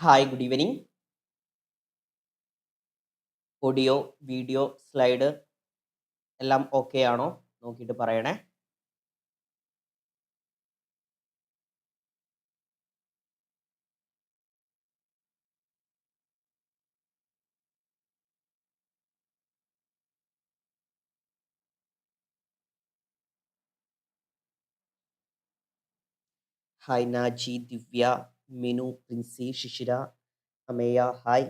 Hi good evening audio video slide എല്ലാം okay ആണോ? നോക്കിയിട്ട് പറയണേ. Hi Naji Divya Minu Princy Shishira Ameya hi.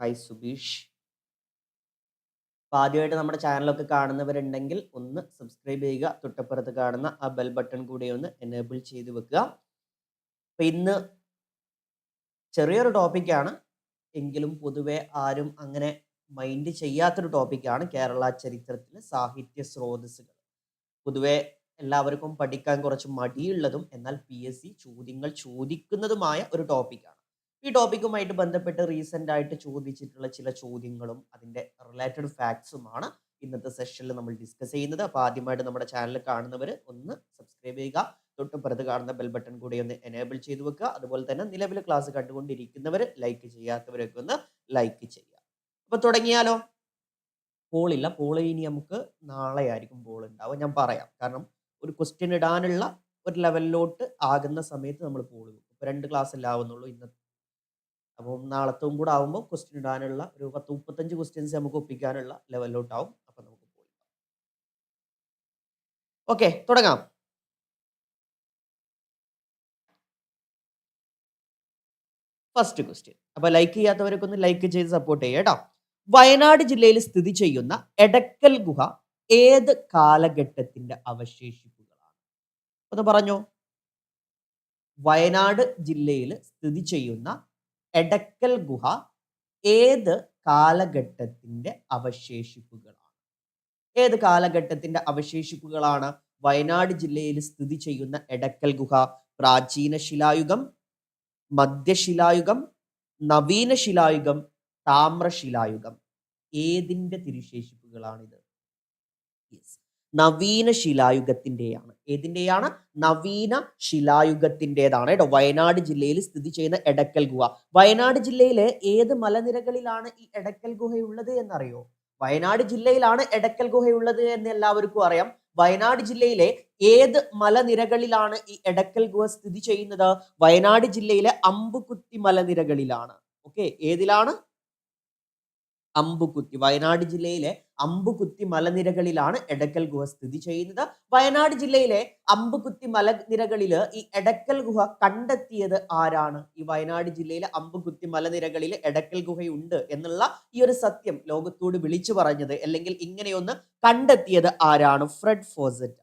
Hi Subeesh. അപ്പോൾ ആദ്യമായിട്ട് നമ്മുടെ ചാനലൊക്കെ കാണുന്നവരുണ്ടെങ്കിൽ ഒന്ന് സബ്സ്ക്രൈബ് ചെയ്യുക. തൊട്ടപ്പുറത്ത് കാണുന്ന ആ ബെൽ ബട്ടൺ കൂടി ഒന്ന് എനേബിൾ ചെയ്ത് വെക്കുക. അപ്പം ഇന്ന് ചെറിയൊരു ടോപ്പിക്കാണ്. എങ്കിലും പൊതുവെ ആരും അങ്ങനെ മൈൻഡ് ചെയ്യാത്തൊരു ടോപ്പിക്കാണ് കേരള ചരിത്രത്തിലെ സാഹിത്യ സ്രോതസ്സുകൾ. പൊതുവെ എല്ലാവർക്കും പഠിക്കാൻ കുറച്ച് മടിയുള്ളതും എന്നാൽ പി എസ് സി ചോദ്യങ്ങൾ ചോദിക്കുന്നതുമായ ഒരു ടോപ്പിക്കാണ് ഈ ടോപ്പിക്കുമായിട്ട് ബന്ധപ്പെട്ട് റീസെന്റ് ആയിട്ട് ചോദിച്ചിട്ടുള്ള ചില ചോദ്യങ്ങളും അതിന്റെ റിലേറ്റഡ് ഫാക്ട്സുമാണ് ഇന്നത്തെ സെഷനിൽ നമ്മൾ ഡിസ്കസ് ചെയ്യുന്നത്. അപ്പോൾ ആദ്യമായിട്ട് നമ്മുടെ ചാനൽ കാണുന്നവർ ഒന്ന് സബ്സ്ക്രൈബ് ചെയ്യുക. തൊട്ടുപുറത്ത് കാണുന്ന ബെൽ ബട്ടൺ കൂടി ഒന്ന് എനേബിൾ ചെയ്തു വെക്കുക. അതുപോലെ തന്നെ നിലവിൽ ക്ലാസ് കണ്ടുകൊണ്ടിരിക്കുന്നവർ ലൈക്ക് ചെയ്യാത്തവരൊക്കെ ഒന്ന് ലൈക്ക് ചെയ്യുക. അപ്പോൾ തുടങ്ങിയാലോ? പോളില്ല പോൾ ഇനി നമുക്ക് നാളെ ആയിരിക്കും പോൾ ഉണ്ടാവുക. ഞാൻ പറയാം. കാരണം ഒരു ക്വസ്റ്റ്യൻ ഇടാനുള്ള ഒരു ലെവലിലോട്ട് ആകുന്ന സമയത്ത് നമ്മൾ പോകുന്നു ഇപ്പോൾ രണ്ട് ക്ലാസ് അല്ലേ ആവുന്നുള്ളൂ ഇന്നത്തെ അപ്പം നാളത്തും കൂടെ ആകുമ്പോൾ ക്വസ്റ്റ്യൻ ഇടാനുള്ള ഒരു പത്ത് മുപ്പത്തഞ്ച് ക്വസ്റ്റ്യൻസ് നമുക്ക് ഒപ്പിക്കാനുള്ള ലെവലിലോട്ടാവും അപ്പം നമുക്ക് പോയി. ഓക്കെ തുടങ്ങാം. ഫസ്റ്റ് ക്വസ്റ്റ്യൻ അപ്പോൾ ലൈക്ക് ചെയ്യാത്തവരൊക്കെ ഒന്ന് ലൈക്ക് ചെയ്ത് സപ്പോർട്ട് ചെയ്യുക കേട്ടോ. വയനാട് ജില്ലയിൽ സ്ഥിതി ചെയ്യുന്ന എടക്കൽ ഗുഹ ഏത് കാലഘട്ടത്തിന്റെ അവശേഷിപ്പുകളാണ്? ഒന്ന് പറഞ്ഞു. വയനാട് ജില്ലയിൽ സ്ഥിതി ചെയ്യുന്ന എടക്കൽ ഗുഹ ഏത് കാലഘട്ടത്തിന്റെ അവശേഷിപ്പുകളാണ്? ഏത് കാലഘട്ടത്തിന്റെ അവശേഷിപ്പുകളാണ്? വയനാട് ജില്ലയിൽ സ്ഥിതി ചെയ്യുന്ന എടക്കൽ ഗുഹ പ്രാചീന ശിലായുഗം മധ്യശിലായുഗം നവീന ശിലായുഗം താമ്രശിലായുഗം ഏതിന്റെ തിരുശേഷിപ്പുകളാണിത്? നവീന ശിലായുഗത്തിന്റെയാണ് ഏതിന്റെയാണ് നവീന ശിലായുഗത്തിന്റെതാണ് കേട്ടോ വയനാട് ജില്ലയിൽ സ്ഥിതി ചെയ്യുന്ന എടക്കൽ ഗുഹ. വയനാട് ജില്ലയിലെ ഏത് മലനിരകളിലാണ് ഈ എടക്കൽ ഗുഹയുള്ളത് എന്നറിയോ? വയനാട് ജില്ലയിലാണ് എടക്കൽ ഗുഹയുള്ളത് എന്ന് എല്ലാവർക്കും അറിയാം. വയനാട് ജില്ലയിലെ ഏത് മലനിരകളിലാണ് ഈ എടക്കൽ ഗുഹ സ്ഥിതി ചെയ്യുന്നത്? വയനാട് ജില്ലയിലെ അമ്പുകുത്തി മലനിരകളിലാണ്. ഓക്കെ ഏതിലാണ്? അമ്പുകുത്തി. വയനാട് ജില്ലയിലെ അമ്പുകുത്തി മലനിരകളിലാണ് എടക്കൽ ഗുഹ സ്ഥിതി ചെയ്യുന്നത്. വയനാട് ജില്ലയിലെ അമ്പുകുത്തി മലനിരകളിൽ ഈ എടക്കൽ ഗുഹ കണ്ടെത്തിയത് ആരാണ്? ഈ വയനാട് ജില്ലയിലെ അമ്പുകുത്തി മലനിരകളിൽ എടക്കൽ ഗുഹയുണ്ട് എന്നുള്ള ഈ ഒരു സത്യം ലോകത്തോട് വിളിച്ചു പറഞ്ഞത് അല്ലെങ്കിൽ ഇങ്ങനെയൊന്ന് കണ്ടെത്തിയത് ആരാണ്? ഫ്രെഡ് ഫോസറ്റ്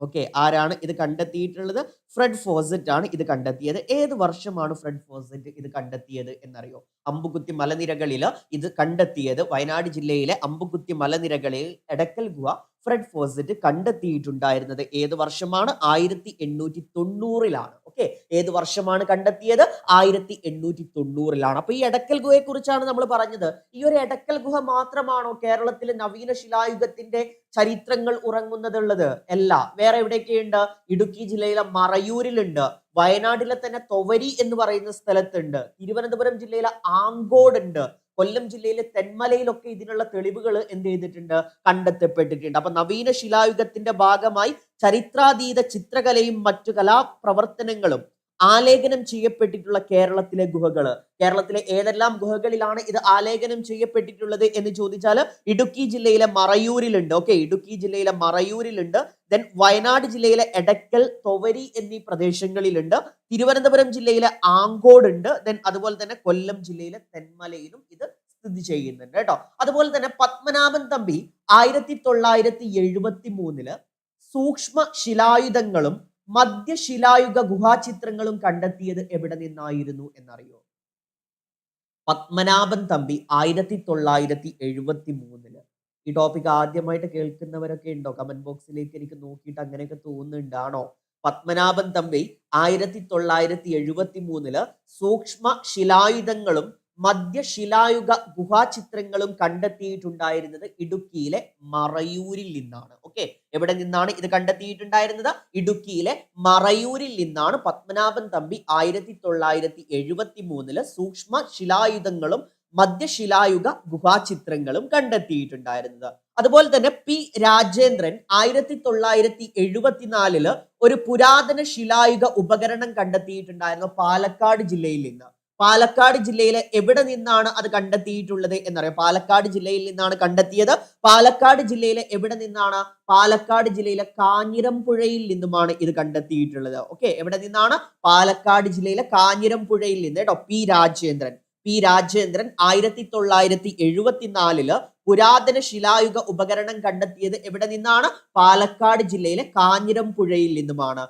ഓക്കെ ആരാണ് ഇത് കണ്ടെത്തിയിട്ടുള്ളത്? ഫ്രെഡ് ഫോസറ്റ് ആണ് ഇത് കണ്ടെത്തിയത്. ഏത് വർഷമാണ് ഫ്രെഡ് ഫോസറ്റ് ഇത് കണ്ടെത്തിയത് എന്നറിയോ? അമ്പുകുത്തി മലനിരകളിൽ ഇത് കണ്ടെത്തിയത് വയനാട് ജില്ലയിലെ അമ്പുകുത്തി മലനിരകളിൽ എടക്കൽ ഗുഹ ഫ്രെഡ് ഫോസറ്റ് കണ്ടെത്തിയിട്ടുണ്ടായിരുന്നത്? ഏത് വർഷമാണ്? ആയിരത്തി എണ്ണൂറ്റി തൊണ്ണൂറിലാണ് ഓക്കെ ഏത് വർഷമാണ് കണ്ടെത്തിയത്? ആയിരത്തി എണ്ണൂറ്റി തൊണ്ണൂറിലാണ് അപ്പൊ ഈ എടക്കൽ ഗുഹയെ കുറിച്ചാണ് നമ്മൾ പറഞ്ഞത്. ഈ ഒരു എടക്കൽ ഗുഹ മാത്രമാണോ കേരളത്തിലെ നവീന ശിലായുഗത്തിന്റെ ചരിത്രങ്ങൾ ഉറങ്ങുന്നതുള്ളത്? അല്ല. വേറെ എവിടെയൊക്കെയുണ്ട്? ഇടുക്കി ജില്ലയിലെ മറയൂരിലുണ്ട്. വയനാട്ടിലെ തന്നെ തൊവരി എന്ന് പറയുന്ന സ്ഥലത്തുണ്ട്. തിരുവനന്തപുരം ജില്ലയിലെ ആങ്കോട് ഉണ്ട് കൊല്ലം ജില്ലയിലെ തെന്മലയിലൊക്കെ ഇതിനുള്ള തെളിവുകൾ എന്ത് ചെയ്തിട്ടുണ്ട്? കണ്ടെത്തപ്പെട്ടിട്ടുണ്ട്. അപ്പൊ നവീന ശിലായുഗത്തിന്റെ ഭാഗമായി ചരിത്രാതീത ചിത്രകലയും മറ്റു കലാപ്രവർത്തനങ്ങളും ആലേഖനം ചെയ്യപ്പെട്ടിട്ടുള്ള കേരളത്തിലെ ഗുഹകൾ കേരളത്തിലെ ഏതെല്ലാം ഗുഹകളിലാണ് ഇത് ആലേഖനം ചെയ്യപ്പെട്ടിട്ടുള്ളത് എന്ന് ചോദിച്ചാൽ ഇടുക്കി ജില്ലയിലെ മറയൂരിലുണ്ട്. ഓക്കെ ഇടുക്കി ജില്ലയിലെ മറയൂരിലുണ്ട്. ദെൻ വയനാട് ജില്ലയിലെ എടക്കൽ തൊവരി എന്നീ പ്രദേശങ്ങളിലുണ്ട്. തിരുവനന്തപുരം ജില്ലയിലെ ആങ്കോട് ഉണ്ട് ദെൻ അതുപോലെ തന്നെ കൊല്ലം ജില്ലയിലെ തെന്മലയിലും ഇത് സ്ഥിതി ചെയ്യുന്നുണ്ട് കേട്ടോ. അതുപോലെ തന്നെ പത്മനാഭൻ തമ്പി ആയിരത്തി തൊള്ളായിരത്തി എഴുപത്തി മൂന്നിൽ സൂക്ഷ്മ ശിലായുധങ്ങളും മധ്യശിലായുഗ ഗുഹാചിത്രങ്ങളും കണ്ടെത്തിയത് എവിടെ നിന്നായിരുന്നു എന്നറിയോ? പത്മനാഭൻ തമ്പി ആയിരത്തി തൊള്ളായിരത്തി എഴുപത്തി മൂന്നിൽ ഈ ടോപ്പിക് ആദ്യമായിട്ട് കേൾക്കുന്നവരൊക്കെ ഉണ്ടോ? കമന്റ് ബോക്സിലേക്ക് എനിക്ക് നോക്കിയിട്ട് അങ്ങനെയൊക്കെ തോന്നുന്നുണ്ടാണോ? പത്മനാഭൻ തമ്പി ആയിരത്തി തൊള്ളായിരത്തി എഴുപത്തി മൂന്നിൽ സൂക്ഷ്മ ശിലായുധങ്ങളും മധ്യശിലായുഗ ഗുഹാചിത്രങ്ങളും കണ്ടെത്തിയിട്ടുണ്ടായിരുന്നത് ഇടുക്കിയിലെ മറയൂരിൽ നിന്നാണ്. ഓക്കെ എവിടെ നിന്നാണ് ഇത് കണ്ടെത്തിയിട്ടുണ്ടായിരുന്നത്? ഇടുക്കിയിലെ മറയൂരിൽ നിന്നാണ് പത്മനാഭൻ തമ്പി ആയിരത്തി തൊള്ളായിരത്തി എഴുപത്തി മൂന്നിൽ സൂക്ഷ്മ ശിലായുധങ്ങളും മധ്യശിലായുഗ ഗുഹാചിത്രങ്ങളും കണ്ടെത്തിയിട്ടുണ്ടായിരുന്നത്. അതുപോലെ തന്നെ പി രാജേന്ദ്രൻ ആയിരത്തി തൊള്ളായിരത്തി എഴുപത്തിനാലിൽ ഒരു പുരാതന ശിലായുഗ ഉപകരണം കണ്ടെത്തിയിട്ടുണ്ടായിരുന്നു പാലക്കാട് ജില്ലയിൽ നിന്ന്. പാലക്കാട് ജില്ലയിലെ എവിടെ നിന്നാണ് അത് കണ്ടെത്തിയിട്ടുള്ളത് എന്നറിയാം. പാലക്കാട് ജില്ലയിൽ നിന്നാണ് കണ്ടെത്തിയത്. പാലക്കാട് ജില്ലയിലെ എവിടെ നിന്നാണ്? പാലക്കാട് ജില്ലയിലെ കാഞ്ഞിരംപുഴയിൽ നിന്നുമാണ് ഇത് കണ്ടെത്തിയിട്ടുള്ളത്. ഓക്കെ എവിടെ നിന്നാണ്? പാലക്കാട് ജില്ലയിലെ കാഞ്ഞിരംപുഴയിൽ നിന്ന് കേട്ടോ. പി രാജേന്ദ്രൻ. പി രാജേന്ദ്രൻ ആയിരത്തി തൊള്ളായിരത്തി എഴുപത്തിനാലിൽ പുരാതന ശിലായുഗ ഉപകരണം കണ്ടെത്തിയത് എവിടെ നിന്നാണ്? പാലക്കാട് ജില്ലയിലെ കാഞ്ഞിരംപുഴയിൽ നിന്നുമാണ്.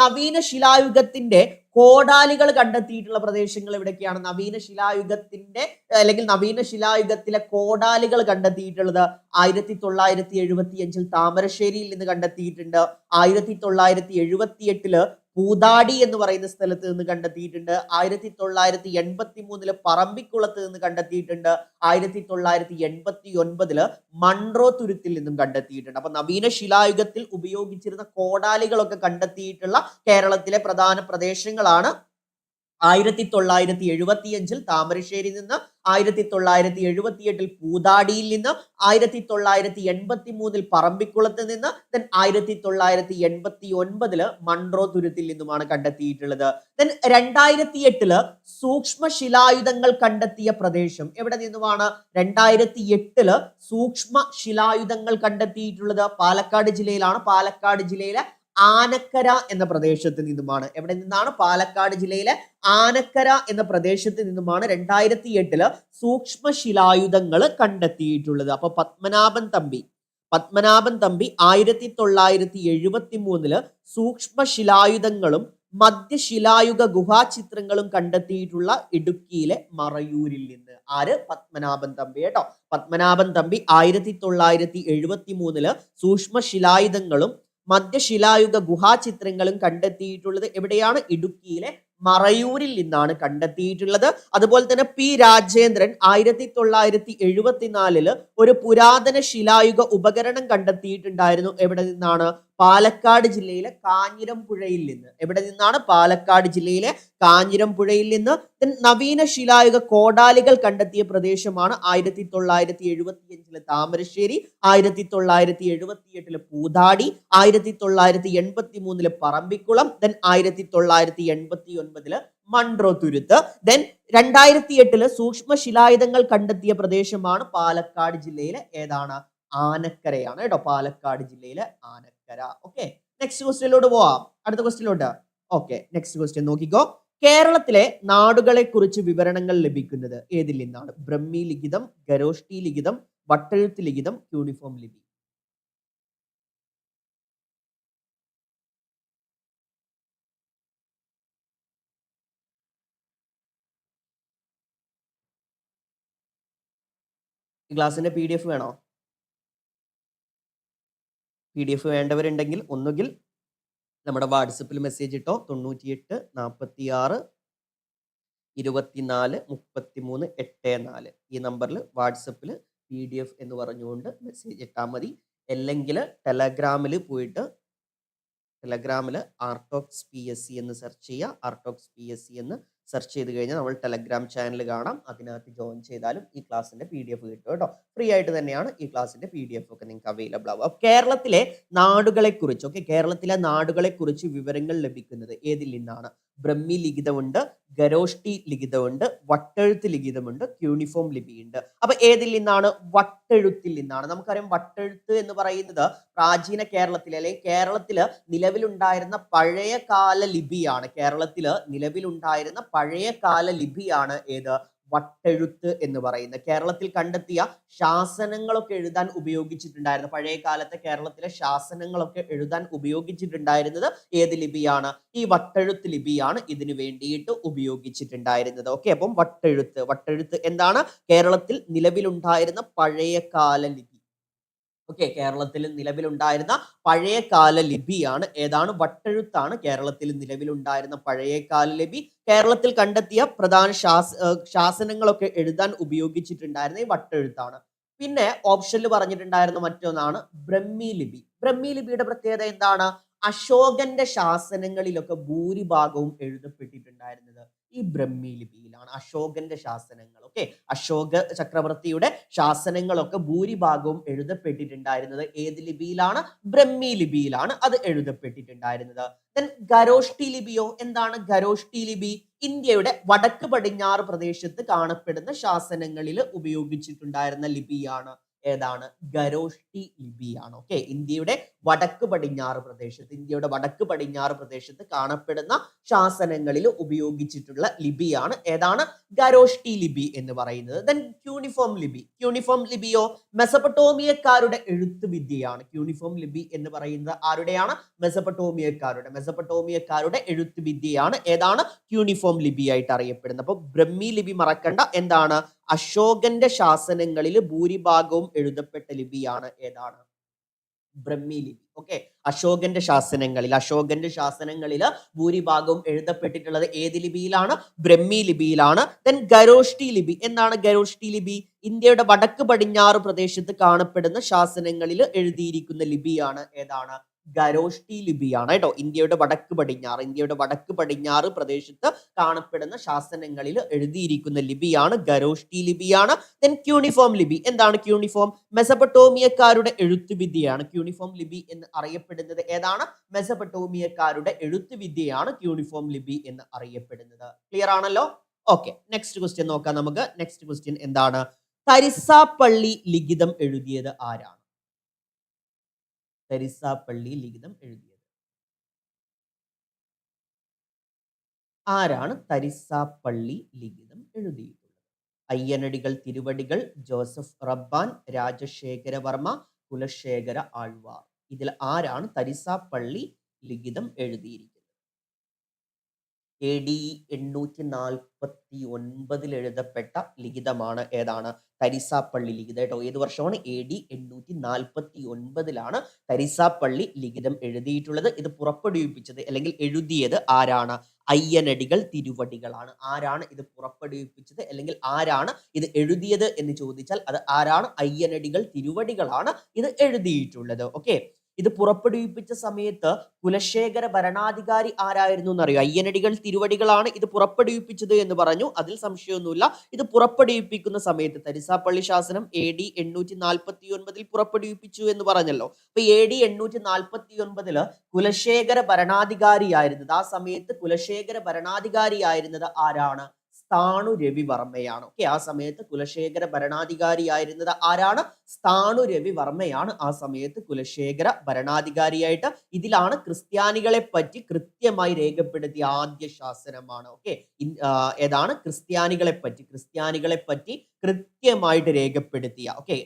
നവീന ശിലായുഗത്തിന്റെ കോടാലികൾ കണ്ടെത്തിയിട്ടുള്ള പ്രദേശങ്ങൾ എവിടൊക്കെയാണ് നവീന ശിലായുഗത്തിന്റെ അല്ലെങ്കിൽ നവീന ശിലായുഗത്തിലെ കോടാലികൾ കണ്ടെത്തിയിട്ടുള്ളത് ആയിരത്തി തൊള്ളായിരത്തി എഴുപത്തി അഞ്ചിൽ താമരശ്ശേരിയിൽ നിന്ന് കണ്ടെത്തിയിട്ടുണ്ട്. ആയിരത്തി തൊള്ളായിരത്തി എഴുപത്തി എട്ടിൽ പൂതാടി എന്ന് പറയുന്ന സ്ഥലത്ത് നിന്ന് കണ്ടെത്തിയിട്ടുണ്ട്. ആയിരത്തി തൊള്ളായിരത്തി എൺപത്തി മൂന്നിൽ പറമ്പിക്കുളത്ത് നിന്ന് കണ്ടെത്തിയിട്ടുണ്ട്. ആയിരത്തി തൊള്ളായിരത്തി എൺപത്തി ഒൻപതിൽ മൺറോ തുരുത്തിൽ നിന്നും കണ്ടെത്തിയിട്ടുണ്ട്. അപ്പൊ നവീന ശിലായുഗത്തിൽ ഉപയോഗിച്ചിരുന്ന കോടാലികളൊക്കെ കണ്ടെത്തിയിട്ടുള്ള കേരളത്തിലെ പ്രധാന പ്രദേശങ്ങളാണ് ആയിരത്തി തൊള്ളായിരത്തി എഴുപത്തി അഞ്ചിൽ താമരശ്ശേരി നിന്ന് ആയിരത്തി തൊള്ളായിരത്തി എഴുപത്തി എട്ടിൽ പൂതാടിയിൽ നിന്ന് ആയിരത്തി തൊള്ളായിരത്തി എൺപത്തി മൂന്നിൽ പറമ്പിക്കുളത്ത് നിന്ന് ദെൻ ആയിരത്തി തൊള്ളായിരത്തി എൺപത്തി ഒൻപതിൽ മൺട്രോ തുരുത്തിൽ നിന്നുമാണ് കണ്ടെത്തിയിട്ടുള്ളത്. ദെൻ രണ്ടായിരത്തി എട്ടിൽ സൂക്ഷ്മ ശിലായുധങ്ങൾ കണ്ടെത്തിയ പ്രദേശം എവിടെ നിന്നുമാണ്? രണ്ടായിരത്തി എട്ടിൽ സൂക്ഷ്മ ശിലായുധങ്ങൾ കണ്ടെത്തിയിട്ടുള്ളത് പാലക്കാട് ജില്ലയിലാണ്. പാലക്കാട് ജില്ലയിലെ ആനക്കര എന്ന പ്രദേശത്ത് നിന്നുമാണ്. എവിടെ നിന്നാണ്? പാലക്കാട് ജില്ലയിലെ ആനക്കര എന്ന പ്രദേശത്ത് നിന്നുമാണ് രണ്ടായിരത്തി എട്ടിൽ സൂക്ഷ്മ ശിലായുധങ്ങൾ കണ്ടെത്തിയിട്ടുള്ളത്. അപ്പൊ പത്മനാഭൻ തമ്പി പത്മനാഭൻ തമ്പി ആയിരത്തി തൊള്ളായിരത്തി എഴുപത്തി മൂന്നിൽ സൂക്ഷ്മ ശിലായുധങ്ങളും മധ്യശിലായുഗ ഗുഹാചിത്രങ്ങളും കണ്ടെത്തിയിട്ടുള്ള ഇടുക്കിയിലെ മറയൂരിൽ നിന്ന്. ആര്? പത്മനാഭൻ തമ്പി കേട്ടോ. പത്മനാഭൻ തമ്പി ആയിരത്തി തൊള്ളായിരത്തി എഴുപത്തി മൂന്നിൽ സൂക്ഷ്മ ശിലായുധങ്ങളും മധ്യശിലായുഗ ഗുഹാചിത്രങ്ങളും കണ്ടെത്തിയിട്ടുള്ളത് എവിടെയാണ്? ഇടുക്കിയിലെ മറയൂരിൽ നിന്നാണ് കണ്ടെത്തിയിട്ടുള്ളത്. അതുപോലെ തന്നെ പി രാജേന്ദ്രൻ ആയിരത്തി തൊള്ളായിരത്തി എഴുപത്തിനാലിൽ ഒരു പുരാതന ശിലായുഗ ഉപകരണം കണ്ടെത്തിയിട്ടുണ്ടായിരുന്നു. എവിടെ നിന്നാണ്? പാലക്കാട് ജില്ലയിലെ കാഞ്ഞിരംപുഴയിൽ നിന്ന്. എവിടെ നിന്നാണ് പാലക്കാട് ജില്ലയിലെ കാഞ്ഞിരംപുഴയിൽ നിന്ന്? Then നവീന ശിലായുഗ കോടാലികൾ കണ്ടെത്തിയ പ്രദേശമാണ് ആയിരത്തി തൊള്ളായിരത്തി എഴുപത്തി അഞ്ചിലെ താമരശ്ശേരി ആയിരത്തി തൊള്ളായിരത്തി എഴുപത്തി എട്ടിലെ പൂതാടി ആയിരത്തി തൊള്ളായിരത്തി എൺപത്തി മൂന്നിലെ പറമ്പിക്കുളം ദെൻ ആയിരത്തി തൊള്ളായിരത്തി എൺപത്തി ഒൻപതിൽ മൺട്രോ തുരുത്ത് ദെൻ രണ്ടായിരത്തി എട്ടിൽ സൂക്ഷ്മ ശിലായുധങ്ങൾ കണ്ടെത്തിയ പ്രദേശമാണ് പാലക്കാട് ജില്ലയിലെ ഏതാണ്? ആനക്കരയാണ് കേട്ടോ. പാലക്കാട് ജില്ലയിലെ ആനക്കര. ഓക്കെ നെക്സ്റ്റ് ക്വസ്റ്റ്യനിലോട്ട് പോവാം. അടുത്ത ക്വസ്റ്റ്യനിലോട്ട് ഓക്കെ നെക്സ്റ്റ് ക്വസ്റ്റ്യൻ നോക്കിക്കോ. കേരളത്തിലെ നാടുകളെ കുറിച്ച് വിവരണങ്ങൾ ലഭിക്കുന്നത് ഏതിൽ നിന്നാണ്? ബ്രഹ്മി ലിഖിതം ഗരോഷ്ടി ലിഖിതം വട്ടെഴുത്ത് ലിഖിതം യൂണിഫോം ലിപി. ക്ലാസ്സിന്റെ പി ഡി എഫ് വേണോ? പി ഡി എഫ് വേണ്ടവരുണ്ടെങ്കിൽ ഒന്നുകിൽ നമ്മുടെ വാട്സപ്പിൽ മെസ്സേജ് ഇട്ടോ തൊണ്ണൂറ്റിയെട്ട് നാൽപ്പത്തി ആറ് ഇരുപത്തിനാല് മുപ്പത്തി മൂന്ന് എട്ട് നാല് ഈ നമ്പറിൽ വാട്സപ്പിൽ പി ഡി എഫ് എന്ന് പറഞ്ഞുകൊണ്ട് മെസ്സേജ് ഇട്ടാൽ മതി. അല്ലെങ്കിൽ ടെലഗ്രാമിൽ പോയിട്ട് ടെലഗ്രാമിൽ ആർട്ടോക്സ് പി എസ് സി എന്ന് സെർച്ച് ചെയ്യുക. ആർട്ടോക്സ് പി എസ് സി എന്ന് സെർച്ച് ചെയ്ത് കഴിഞ്ഞാൽ നമ്മൾ ടെലഗ്രാം ചാനൽ കാണാം. അതിനകത്ത് ജോയിൻ ചെയ്താലും ഈ ക്ലാസ്സിന്റെ പി ഡി എഫ് കിട്ടും കേട്ടോ. ഫ്രീ ആയിട്ട് തന്നെയാണ് ഈ ക്ലാസ്സിന്റെ പി ഡി എഫ് ഒക്കെ നിങ്ങൾക്ക് അവൈലബിൾ ആവുക. കേരളത്തിലെ നാടുകളെ കുറിച്ച് ഓക്കെ കേരളത്തിലെ നാടുകളെ കുറിച്ച് വിവരങ്ങൾ ലഭിക്കുന്നത് ഏതിൽ നിന്നാണ്? ബ്രഹ്മി ലിഖിതമുണ്ട് ഗരോഷ്ടി ലിഖിതമുണ്ട് വട്ടെഴുത്ത് ലിഖിതമുണ്ട് യൂണിഫോം ലിപിയുണ്ട്. അപ്പൊ ഏതിൽ നിന്നാണ് വട്ടെഴുത്തിൽ നിന്നാണ്? നമുക്കറിയാം വട്ടെഴുത്ത് എന്ന് പറയുന്നത് പ്രാചീന കേരളത്തിൽ അല്ലെങ്കിൽ കേരളത്തിൽ നിലവിലുണ്ടായിരുന്ന പഴയ കാല ലിപിയാണ്. കേരളത്തിൽ നിലവിലുണ്ടായിരുന്ന പഴയ കാല ലിപിയാണ് ഏത്? വട്ടെഴുത്ത് എന്ന് പറയുന്നത് കേരളത്തിൽ കണ്ടെത്തിയ ശാസനങ്ങളൊക്കെ എഴുതാൻ ഉപയോഗിച്ചിട്ടുണ്ടായിരുന്നു. പഴയ കാലത്തെ കേരളത്തിലെ ശാസനങ്ങളൊക്കെ എഴുതാൻ ഉപയോഗിച്ചിട്ടുണ്ടായിരുന്നത് ഏത് ലിപിയാണ്? ഈ വട്ടെഴുത്ത് ലിപിയാണ് ഇതിനു വേണ്ടിയിട്ട് ഉപയോഗിച്ചിട്ടുണ്ടായിരുന്നത്. ഓക്കെ അപ്പം വട്ടെഴുത്ത്. വട്ടെഴുത്ത് എന്താണ്? കേരളത്തിൽ നിലവിലുണ്ടായിരുന്ന പഴയകാല ലിപി. ഓക്കെ കേരളത്തിൽ നിലവിലുണ്ടായിരുന്ന പഴയകാല ലിപിയാണ്. ഏതാണ്? വട്ടെഴുത്താണ് കേരളത്തിൽ നിലവിലുണ്ടായിരുന്ന പഴയകാല ലിപി. കേരളത്തിൽ കണ്ടെത്തിയ പ്രധാന ശാസ ശാസനങ്ങളൊക്കെ എഴുതാൻ ഉപയോഗിച്ചിട്ടുണ്ടായിരുന്ന ഈ വട്ടെഴുത്താണ്. പിന്നെ ഓപ്ഷനിൽ പറഞ്ഞിട്ടുണ്ടായിരുന്ന മറ്റൊന്നാണ് ബ്രഹ്മി ലിപി ബ്രഹ്മി ലിപിയുടെ പ്രത്യേകത എന്താണ്? അശോകന്റെ ശാസനങ്ങളിലൊക്കെ ഭൂരിഭാഗവും എഴുതപ്പെട്ടിട്ടുണ്ടായിരുന്നത്. ഈ ബ്രഹ്മി ലിപിയിലാണ് അശോകന്റെ ശാസനങ്ങൾ. ഓക്കെ അശോക ചക്രവർത്തിയുടെ ശാസനങ്ങളൊക്കെ ഭൂരിഭാഗവും എഴുതപ്പെട്ടിട്ടുണ്ടായിരുന്നത് ഏത് ലിപിയിലാണ്? ബ്രഹ്മി ലിപിയിലാണ് അത് എഴുതപ്പെട്ടിട്ടുണ്ടായിരുന്നത്. ദെൻ ഗരോഷ്ടി ലിപിയോ? എന്താണ് ഗരോഷ്ടി ലിപി? ഇന്ത്യയുടെ വടക്ക് പടിഞ്ഞാറ് പ്രദേശത്ത് കാണപ്പെടുന്ന ശാസനങ്ങളിൽ ഉപയോഗിച്ചിട്ടുണ്ടായിരുന്ന ലിപിയാണ്. ഏതാണ്? ഗരോഷ്ടി ലിപിയാണ് ഓക്കെ ഇന്ത്യയുടെ വടക്ക് പടിഞ്ഞാറ് പ്രദേശത്ത് ഇന്ത്യയുടെ വടക്ക് പടിഞ്ഞാറ് പ്രദേശത്ത് കാണപ്പെടുന്ന ശാസനങ്ങളിൽ ഉപയോഗിച്ചിട്ടുള്ള ലിപിയാണ് ഏതാണ്? ഗരോഷ്ടി ലിപി എന്ന് പറയുന്നത്. ദെൻ ക്യൂണിഫോം ലിപി ക്യൂണിഫോം ലിപിയോ മെസപ്പട്ടോമിയക്കാരുടെ എഴുത്ത് വിദ്യയാണ് ക്യൂണിഫോം ലിപി എന്ന് പറയുന്നത് ആരുടെയാണ്? മെസപ്പട്ടോമിയക്കാരുടെ മെസപ്പട്ടോമിയക്കാരുടെ എഴുത്ത് വിദ്യയാണ് ഏതാണ്? ക്യൂണിഫോം ലിപി ആയിട്ട് അറിയപ്പെടുന്നത്. അപ്പൊ ബ്രഹ്മി ലിപി മറക്കണ്ട. എന്താണ്? അശോകന്റെ ശാസനങ്ങളിൽ ഭൂരിഭാഗവും എഴുതപ്പെട്ട ലിപിയാണ് ഏതാണ്? ബ്രഹ്മി ലിപി. ഓക്കെ അശോകന്റെ ശാസനങ്ങളിൽ അശോകന്റെ ശാസനങ്ങളിൽ ഭൂരിഭാഗവും എഴുതപ്പെട്ടിട്ടുള്ളത് ഏത് ലിപിയിലാണ്? ബ്രഹ്മി ലിപിയിലാണ്. ദെൻ ഗരോഷ്ടി ലിപി. എന്താണ് ഗരോഷ്ടി ലിപി? ഇന്ത്യയുടെ വടക്ക് പടിഞ്ഞാറ് പ്രദേശത്ത് കാണപ്പെടുന്ന ശാസനങ്ങളിൽ എഴുതിയിരിക്കുന്ന ലിപിയാണ് ഏതാണ്? ഗരോഷ്ടി ലിപിയാണ് കേട്ടോ. ഇന്ത്യയുടെ വടക്ക് പടിഞ്ഞാറ്. ഇന്ത്യയുടെ വടക്ക് പടിഞ്ഞാറ് പ്രദേശത്ത് കാണപ്പെടുന്ന ശാസനങ്ങളിൽ എഴുതിയിരിക്കുന്ന ലിപിയാണ് ഗരോഷ്ടി ലിപിയാണ്. ദെൻ ക്യൂണിഫോം ലിപി. എന്താണ് ക്യൂണിഫോം മെസപ്പട്ടോമിയക്കാരുടെ എഴുത്തുവിദ്യയാണ്. ക്യൂണിഫോം ലിപി എന്ന് അറിയപ്പെടുന്നത് ഏതാണ്? മെസപ്പട്ടോമിയക്കാരുടെ എഴുത്തുവിദ്യയാണ് ക്യൂണിഫോം ലിപി എന്ന് അറിയപ്പെടുന്നത്. ക്ലിയർ ആണല്ലോ? ഓക്കെ നെക്സ്റ്റ് ക്വസ്റ്റ്യൻ നോക്കാം നമുക്ക്. നെക്സ്റ്റ് ക്വസ്റ്റ്യൻ എന്താണ്? തരിസാപ്പള്ളി ലിഖിതം എഴുതിയത് ആരാണ്? തരിസാപ്പള്ളി ലിഖിതം എഴുതിയത്. ആരാണ് തരിസാപ്പള്ളി ലിഖിതം എഴുതിയത് അയ്യനടികൾ തിരുവടികൾ ജോസഫ് റബ്ബാൻ രാജശേഖരവർമ്മ കുലശേഖര ആഴ്വാർ. ഇതിൽ ആരാണ് തരിസാപ്പള്ളി ലിഖിതം എഴുതിയിരിക്കുന്നത്? എ ഡി എണ്ണൂറ്റി നാൽപ്പത്തി ഒൻപതിൽ എഴുതപ്പെട്ട ലിഖിതമാണ് ഏതാണ്? തരിസാപ്പള്ളി ലിഖിതം കേട്ടോ. ഏത് വർഷമാണ്? എ ഡി എണ്ണൂറ്റി നാൽപ്പത്തി ഒൻപതിലാണ് തരിസാപ്പള്ളി ലിഖിതം എഴുതിയിട്ടുള്ളത്. ഇത് പുറപ്പെടുവിപ്പിച്ചത് അല്ലെങ്കിൽ എഴുതിയത് ആരാണ്? അയ്യനടികൾ തിരുവടികളാണ്. ആരാണ് ഇത് പുറപ്പെടുവിപ്പിച്ചത് അല്ലെങ്കിൽ ആരാണ് ഇത് എഴുതിയത് എന്ന് ചോദിച്ചാൽ അത് ആരാണ്? അയ്യനടികൾ തിരുവടികളാണ് ഇത് എഴുതിയിട്ടുള്ളത്. ഓക്കെ. ഇത് പുറപ്പെടുവിപ്പിച്ച സമയത്ത് കുലശേഖര ഭരണാധികാരി ആരായിരുന്നു എന്നറിയോ? അയ്യനടികൾ തിരുവടികളാണ് ഇത് പുറപ്പെടുവിപ്പിച്ചത് എന്ന് പറഞ്ഞു. അതിൽ സംശയമൊന്നുമില്ല. ഇത് പുറപ്പെടുവിപ്പിക്കുന്ന സമയത്ത് തരിസാപ്പള്ളി ശാസനം എ ഡി എണ്ണൂറ്റി നാൽപ്പത്തി ഒൻപതിൽ പുറപ്പെടുവിപ്പിച്ചു എന്ന് പറഞ്ഞല്ലോ. അപ്പൊ എ ഡി എണ്ണൂറ്റി നാൽപ്പത്തി ഒൻപതിൽ കുലശേഖര ഭരണാധികാരിയായിരുന്നത് ആ സമയത്ത് കുലശേഖര ഭരണാധികാരിയായിരുന്നത് ആരാണ്? സ്ഥാണു രവിവർമ്മയാണ്. ഓക്കെ ആ സമയത്ത് കുലശേഖര ഭരണാധികാരിയായിരുന്നത് ആരാണ്? സ്ഥാണു രവിവർമ്മയാണ്. ആ സമയത്ത് കുലശേഖര ഭരണാധികാരിയായിട്ട് ഇതിലാണ് ക്രിസ്ത്യാനികളെ പറ്റി കൃത്യമായി രേഖപ്പെടുത്തിയ ആദ്യ ശാസനമാണ്. ഓക്കെ ഏതാണ്? ക്രിസ്ത്യാനികളെ പറ്റി ക്രിസ്ത്യാനികളെ പറ്റി കൃത്യമായിട്ട് രേഖപ്പെടുത്തിയ. ഓക്കെ